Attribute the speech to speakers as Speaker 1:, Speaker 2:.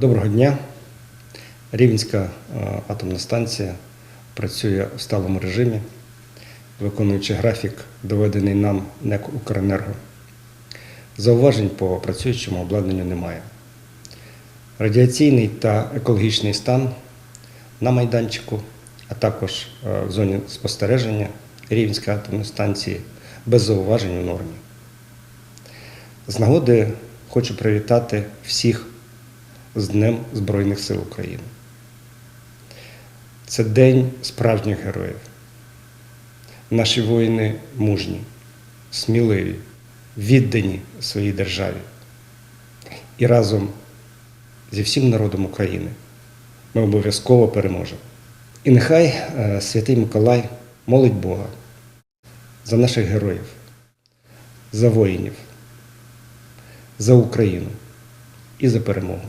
Speaker 1: Доброго дня. Рівненська е, атомна станція працює в сталому режимі, виконуючи графік, доведений нам НЕК «Укренерго». Зауважень по працюючому обладнанню немає. Радіаційний та екологічний стан на майданчику, а також е, в зоні спостереження Рівненської атомної станції без зауважень у нормі. З нагоди хочу привітати всіх з Днем Збройних сил України. Це день справжніх героїв. Наші воїни мужні, сміливі, віддані своїй державі. І разом зі всім народом України ми обов'язково переможемо. І нехай е, святий Миколай молить Бога за наших героїв, за воїнів, за Україну і за перемогу.